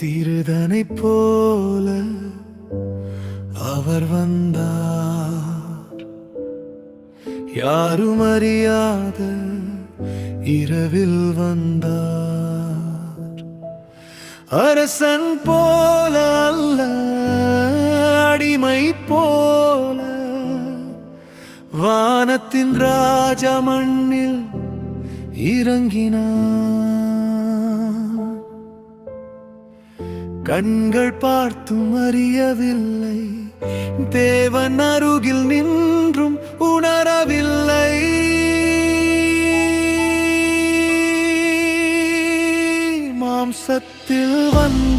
திருதனை போல அவர் வந்தார். யாரும் அறியாத இரவில் வந்தார். அரசன் போல அல்ல அடிமை போல. வானத்தின் ராஜா மண்ணில் இறங்கினார். கண்கள் பார்த்தும் அறியவில்லை. தேவன் அருகில் நின்றும் உணரவில்லை. மாம்சத்தில் வந்த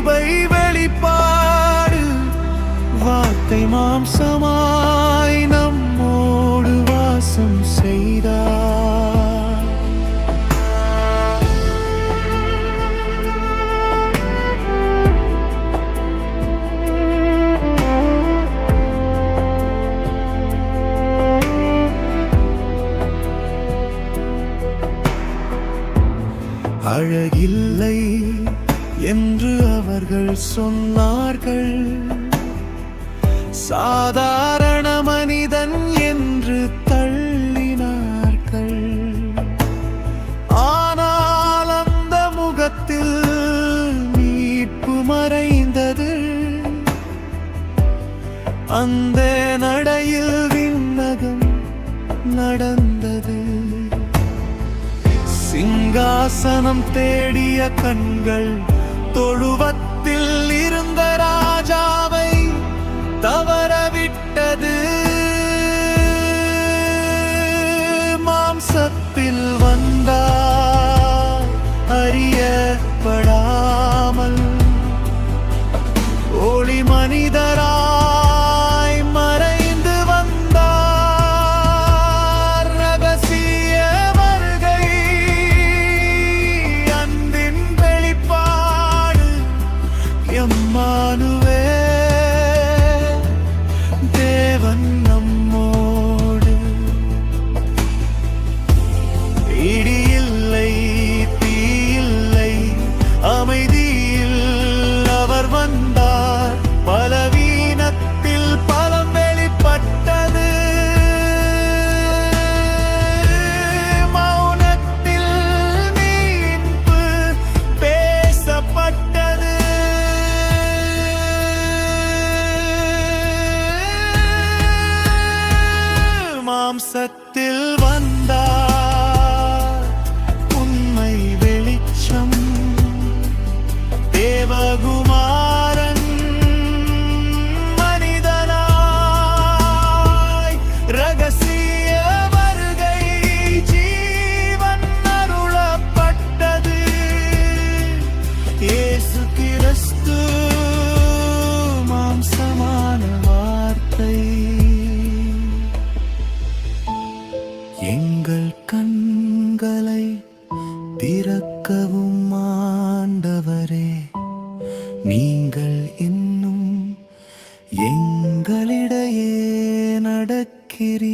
கிருபை வெளிப்பாடு. வார்த்தை மாம்சமாய் நம்மோடு வாசம் செய்தார். அழகில்லை என்று அவர்கள் சொன்னார்கள். சாதாரண மனிதன் என்று தள்ளினார்கள். ஆனால் அந்த முகத்தில் மீட்பு மறைந்தது. அந்த நடையில் விண்ணகம் நடந்தது. சிங்காசனம் தேடிய கண்கள் தொழுவத்தில் இருந்த ராஜாவை தவறவிட்டது. மாம்சத்தில் வந்தார் அறியப்படாமல். ஒளி மனிதரா சத்து எங்களிடையே நடக்கிறீர்.